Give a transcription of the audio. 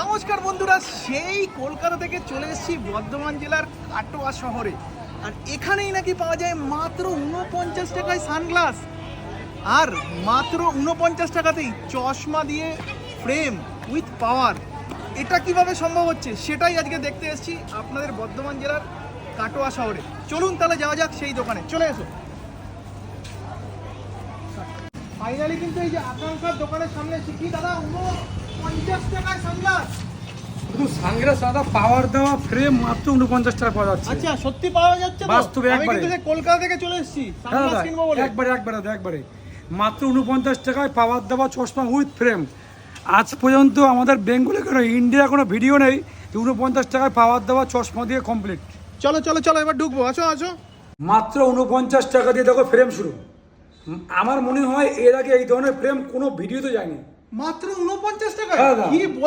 নমস্কার বন্ধুরা, সেই কলকাতা থেকে চলে এসেছি বর্ধমান জেলার কাটোয়া শহরে। আর এখানেই নাকি পাওয়া যায় মাত্র উনপঞ্চাশ টাকায় সানগ্লাস। আর মাত্র উনপঞ্চাশ টাকাতেই চশমা দিয়ে ফ্রেম উইথ পাওয়ার এটা কীভাবে সম্ভব হচ্ছে, সেটাই আজকে দেখতে এসেছি আপনাদের বর্ধমান জেলার কাটোয়া শহরে। চলুন তাহলে যাওয়া যাক সেই দোকানে, চলে এসো। ফাইনালি কিন্তু এই যে আকাঙ্ক্ষার দোকানের সামনে কি দাদা সানগ্লাস শুধু পাওয়ার দেওয়া ফ্রেম মাত্র উনপঞ্চাশ টাকা পাওয়া যাচ্ছে। আচ্ছা সত্যি পাওয়া যাচ্ছে বাস্তবে একবারে। কলকাতা থেকে চলে এসেছি একবারে একবারে একবারে মাত্র উনপঞ্চাশ টাকায় পাওয়ার দেওয়া চশমা উইথ ফ্রেম আজ পর্যন্ত আমাদের বেঙ্গলে কোনো ইন্ডিয়া কোনো ভিডিও নেই উনপঞ্চাশ টাকায় পাওয়ার দেওয়া চশমা দিয়ে কমপ্লিট চলো চলো চলো এবার ঢুকবো। আছো আছো মাত্র উনপঞ্চাশ টাকা দিয়ে দেখো ফ্রেম শুরু। আমার মনে হয় এর আগে এই ধরনের ফ্রেম কোনো ভিডিওতে যায়নি। মাত্র উনপঞ্চাশ টাকা। হ্যাঁ, কি